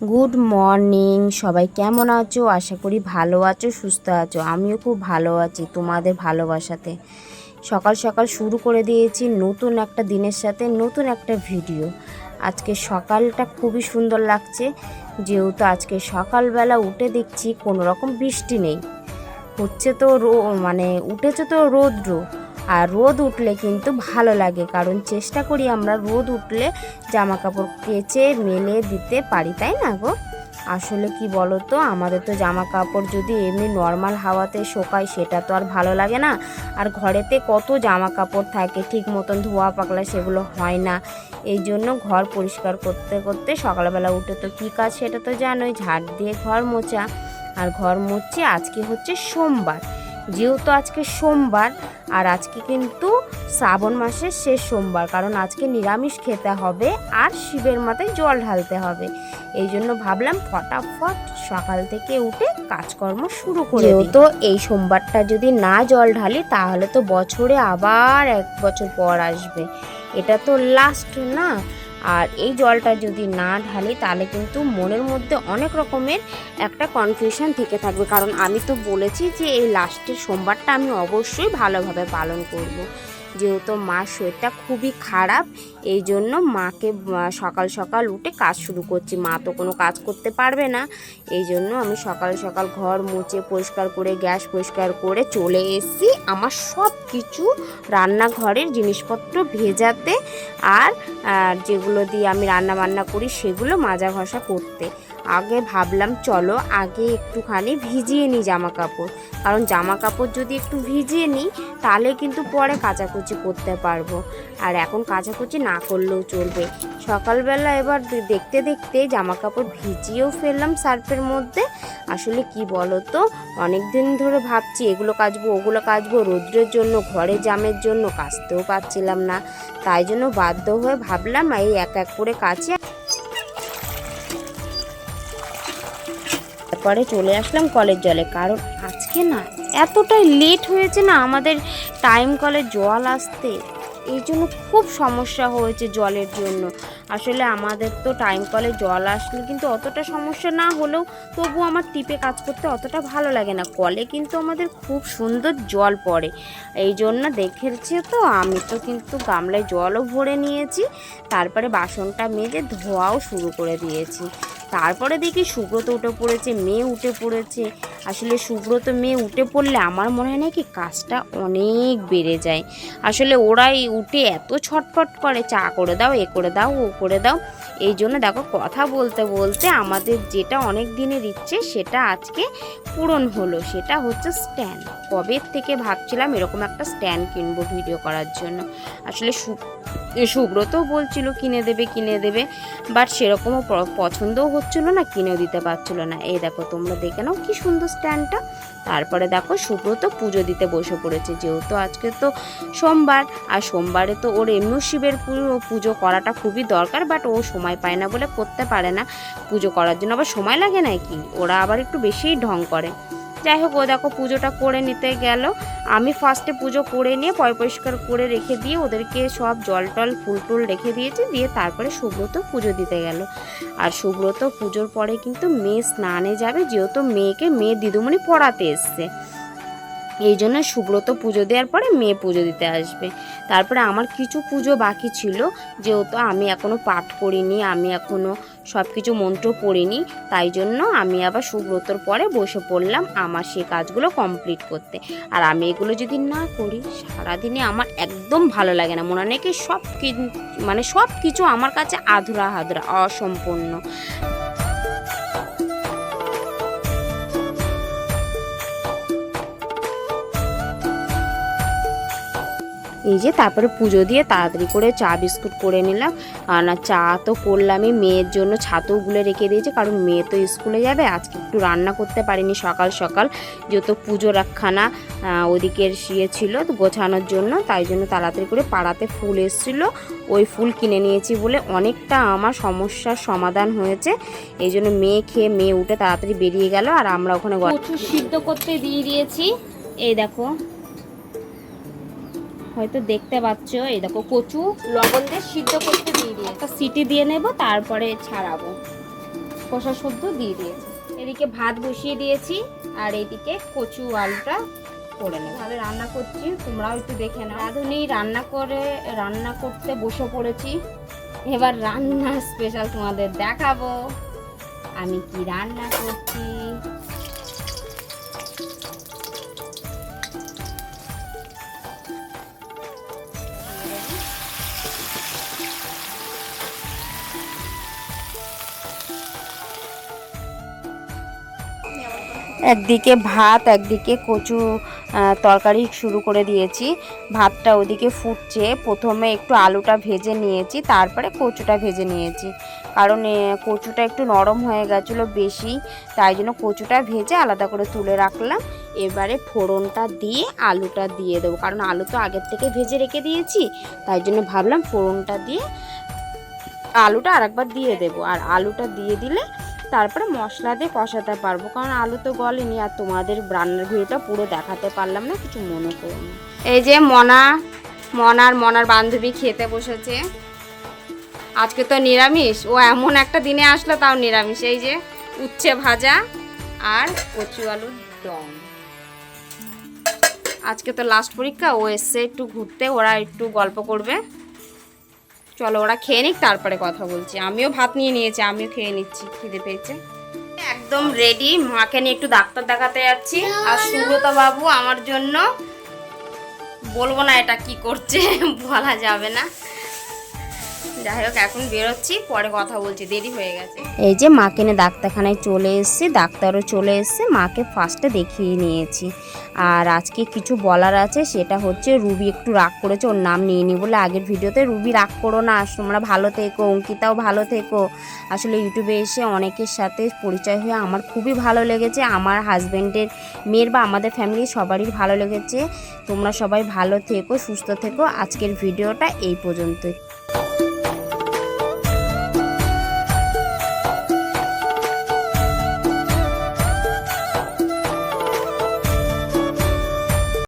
Good morning সবাই কেমন আছো? আশা করি ভালো আছো, সুস্থ আছো। আমিও খুব ভালো আছি, তোমাদের ভালোবাসাতে। সকাল সকাল শুরু করে দিয়েছি নতুন একটা দিনের সাথে নতুন একটা ভিডিও। আজকে সকালটা খুবই সুন্দর লাগছে। যেহেতু আজকে সকালবেলা উঠে দেখছি কোনো রকম বৃষ্টি নেই। হচ্ছে তো রো মানে উঠেছে তো রৌদ্র। আর রোদ উঠলে কিন্তু ভালো লাগে, কারণ চেষ্টা করি আমরা রোদ উঠলে জামা কাপড় কেচে, মেলে দিতে পারি, তাই না গো? আসলে কি বলো তো আমাদের তো জামা কাপড় যদি এমনি নর্মাল হাওয়াতে শোকায়, সেটা তো আর ভালো লাগে না। আর ঘরেতে কত জামা কাপড় থাকে, ঠিক মতন ধোয়া পাকলা সেগুলো হয় না। এই জন্য ঘর পরিষ্কার করতে করতে সকালবেলা উঠে তো কী কাজ সেটা তো জানোই, ঝাড় দিয়ে ঘর মোছা। আর ঘর মুছছি, আজকে হচ্ছে সোমবার। যেহেতু আজকে সোমবার, আর আজকে কিন্তু শ্রাবণ মাসের শেষ সোমবার, কারণ আজকে নিরামিষ খেতে হবে আর শিবের মাথায় জল ঢালতে হবে। এই জন্য ভাবলাম ফটাফট সকাল থেকে উঠে কাজকর্ম শুরু করে তো এই সোমবারটা যদি না জল ঢালি, তাহলে তো বছরে আবার এক বছর পর আসবে। এটা তো লাস্ট না আর এই জলটা যদি না ঢালি, তাহলে কিন্তু মনের মধ্যে অনেক রকমের একটা কনফিউশন থেকে থাকবে কারণ আমি তো বলেছি যে এই লাস্টের সোমবারটা আমি অবশ্যই ভালোভাবে পালন করব। যেহেতু মার শরীরটা খুবই খারাপ, এই জন্য মাকে সকাল সকাল উঠে কাজ শুরু করছি। মা তো কোনো কাজ করতে পারবে না, এই জন্য আমি সকাল সকাল ঘর মুছে পরিষ্কার করে, গ্যাস পরিষ্কার করে চলে এসেছি। আমার সব কিছু রান্নাঘরের জিনিসপত্র ভেজাতে আর যেগুলো দিয়ে আমি রান্না বান্না করি সেগুলো মাজা ঘষা করতে। আগে ভাবলাম, চলো আগে একটুখানি ভিজিয়ে নিই জামা কাপড় কারণ জামা কাপড় যদি একটু ভিজিয়ে নিই, তাহলে কিন্তু পরে কাচাকুচি করতে পারব। আর এখন কাচাকুচি না করলেও চলবে। সকালবেলা এবার দেখতে দেখতে জামা কাপড় ভিজিয়েও ফেললাম সার্ফের মধ্যে। আসলে কি বলো তো অনেক দিন ধরে ভাবছি এগুলো কাচবো, ওগুলো কাচবো, রৌদ্রের জন্য, ঘরে জামের জন্য কাচতেও পারছিলাম না। তাই জন্য বাধ্য হয়ে ভাবলাম এই এক এক করে কাচি। তারপরে চলে আসলাম কলের জলে, কারণ আজকে না এতটাই লেট হয়েছে না আমাদের টাইম কলে জল আসতে। এই জন্য খুব সমস্যা হয়েছে জলের জন্য। আসলে আমাদের তো টাইম কলে জল আসলে কিন্তু অতটা সমস্যা না হলেও তবু আমার টিপে কাজ করতে অতটা ভালো লাগে না। কলে কিন্তু আমাদের খুব সুন্দর জল পড়ে। এই জন্য দেখেছি তো, আমি তো কিন্তু গামলায় জলও ভরে নিয়েছি, তারপরে বাসনটা মেজে ধোয়াও শুরু করে দিয়েছি। তারপরে দেখি সুব্রত উঠে পড়েছে, মেয়ে উঠে পড়েছে। আসলে সুব্রত মেয়ে উঠে পড়লে আমার মনে হয় নাকি কাজটা অনেক বেড়ে যায়। আসলে ওরাই উঠে এত ছটফট করে, চা করে দাও, এ করে দাও, ও করে দাও। এই জন্য দেখো কথা বলতে বলতে আমাদের যেটা অনেক দিনের ইচ্ছে সেটা আজকে পূরণ হলো। সেটা হচ্ছে স্ট্যান্ড কবে থেকে ভাবছিলাম এরকম একটা স্ট্যান্ড কিনবো ভিডিও করার জন্য। আসলে সু- সুব্রতও বলছিল কিনে দেবে কিনে দেবে। বাট সেরকমও পছন্দও হচ্ছিল না, কিনেও দিতে পারছিল না। এই দেখো, তোমরা দেখে নাও কি সুন্দর স্ট্যান্ডটা। তারপরে দেখো, সুব্রত পুজো দিতে বসে পড়েছে, যেহেতু আজকে তো সোমবার, আর সোমবারে তো ওর এমনিও শিবের পুজো করাটা খুবই দরকার বাট ও সময় পায় না বলে করতে পারে না পুজো করার জন্য। আবার সময় লাগে নাকি? ওরা আবার একটু বেশিই ঢং করে। যাই হোক, ও দেখো পুজোটা করে নিতে গেল। আমি ফার্স্টে পুজো করে নিয়ে পয় পরিষ্কার করে রেখে দিয়ে ওদেরকে সব জল টল, ফুল টুল রেখে দিয়েছি, দিয়ে তারপরে সুব্রত পুজো দিতে গেল। আর সুব্রত পুজোর পরে কিন্তু মেয়ে স্নানে যাবে, যেহেতু মেয়েকে মেয়ে দিদুমণি পড়াতে এসছে। এই জন্য সুব্রত পুজো দেওয়ার পরে মেয়ে পুজো দিতে আসবে। তারপরে আমার কিছু পুজো বাকি ছিল, যেহেতু আমি এখনও পাঠ করিনি, আমি এখনও সব কিছু মন্ত্র পড়িনি, তাই জন্য আমি আবার সুব্রতর পরে বসে পড়লাম আমার সেই কাজগুলো কমপ্লিট করতে। আর আমি এগুলো যদি না করি, সারাদিনে আমার একদম ভালো লাগে না। মনে নাকি সব মানে সব কিছু আমার কাছে আধুরা আধুরা অসম্পূর্ণ। এই যে তারপরে পুজো দিয়ে তাড়াতাড়ি করে চা বিস্কুট করে নিলাম। আর না, চা তো করলামই, মেয়ের জন্য ছাতু গুলে রেখে দিয়েছে, কারণ মেয়ে তো স্কুলে যাবে, আজকে একটু রান্না করতে পারিনি সকাল সকাল, যেহেতু পুজো রাখানা ওদিকে শুয়ে ছিল গোছানোর জন্য, তাই জন্য তাড়াতাড়ি করে পাড়াতে ফুল এসেছিল। ওই ফুল কিনে নিয়েছি বলে অনেকটা আমার সমস্যার সমাধান হয়েছে, এই জন্য মেয়ে খেয়ে মেয়ে উঠে তাড়াতাড়ি বেরিয়ে গেল, আর আমরা ওখানে সিদ্ধ করতে দিয়ে দিয়েছি। এই দেখো হয়তো দেখতে পাচ্ছ এই দেখো কচু লবণ দিয়ে সিদ্ধ করতে দিয়ে দিয়ে একটা সিটি দিয়ে নেব তারপরে ছাড়াবো। কষা সদ্য দিয়ে দিয়েছি। এদিকে ভাত বসিয়ে দিয়েছি আর এদিকে কচু আলুটা করে নেব। ভাবে রান্না করছি তোমরাও একটু দেখে নাও। রাঁধুনি রান্না করে রান্না করতে বসে পড়েছি। এবার রান্না স্পেশাল তোমাদের দেখাবো। আমি কি রান্না করছি? একদিকে ভাত, একদিকে কচু তরকারি শুরু করে দিয়েছি। ভাতটা ওদিকে ফুটছে। প্রথমে একটু আলুটা ভেজে নিয়েছি, তারপরে কচুটা ভেজে নিয়েছি। কারণ কচুটা একটু নরম হয়ে গেছিল বেশি, তাই জন্য কচুটা ভেজে আলাদা করে তুলে রাখলাম। এবারে ফোড়নটা দিয়ে আলুটা দিয়ে দেবো। কারণ, আলু তো আগের থেকে ভেজে রেখে দিয়েছি, তাই জন্য ভাবলাম ফোড়নটা দিয়ে আলুটা আরেকবার দিয়ে দেবো। আর আলুটা দিয়ে দিলে তারপরে মশলা দিয়ে কষাতে পারব। কারণ আলু তো গলেনি আর তোমাদের রান্নার ভিডিওটা পুরো দেখাতে পারলাম না, কিছু মনে করো না। এই যে মনা, মনার মনার বান্ধবী খেতে বসেছে। আজকে তো নিরামিষ, ও এমন একটা দিনে আসলো, তাও নিরামিষ। এই যে উচ্ছে ভাজা আর কচু আলুর দম। আজকে তো লাস্ট পরীক্ষা, ও এসছে একটু ঘুরতে, ওরা একটু গল্প করবে। চলো, ওরা খেয়ে নিক, তারপরে কথা বলছি। আমিও ভাত নিয়ে নিয়েছি, আমিও খেয়ে নিচ্ছি, খিদে পেয়েছে। একদম রেডি মাকে নিয়ে একটু ডাক্তার দেখাতে যাচ্ছি। আর সুব্রতা বাবু আমার জন্য বলব না এটা কি করছে, বলা যাবে না। যাই হোক, এখন বেরোচ্ছি, পরে কথা বলছি, দেরি হয়ে গেছে। এই যে মাকে নিয়ে ডাক্তারখানায় চলে এসেছি, ডাক্তারও চলে এসেছে, মাকে ফার্স্টে দেখিয়ে নিয়েছি। আর আজকে কিছু বলার আছে, সেটা হচ্ছে রুবি একটু রাগ করেছে, ওর নাম নিয়ে নি বলে আগের ভিডিওতে, রুবি, রাগ করো না, তোমরা ভালো থেকো, অঙ্কিতাও ভালো থেকো। আসলে ইউটিউবে এসে অনেকের সাথে পরিচয় হয়ে আমার খুবই ভালো লেগেছে। আমার হাজব্যান্ডের মেয়ের বা আমাদের ফ্যামিলির সবারই ভালো লেগেছে। তোমরা সবাই ভালো থেকো, সুস্থ থেকো। আজকের ভিডিওটা এই পর্যন্তই।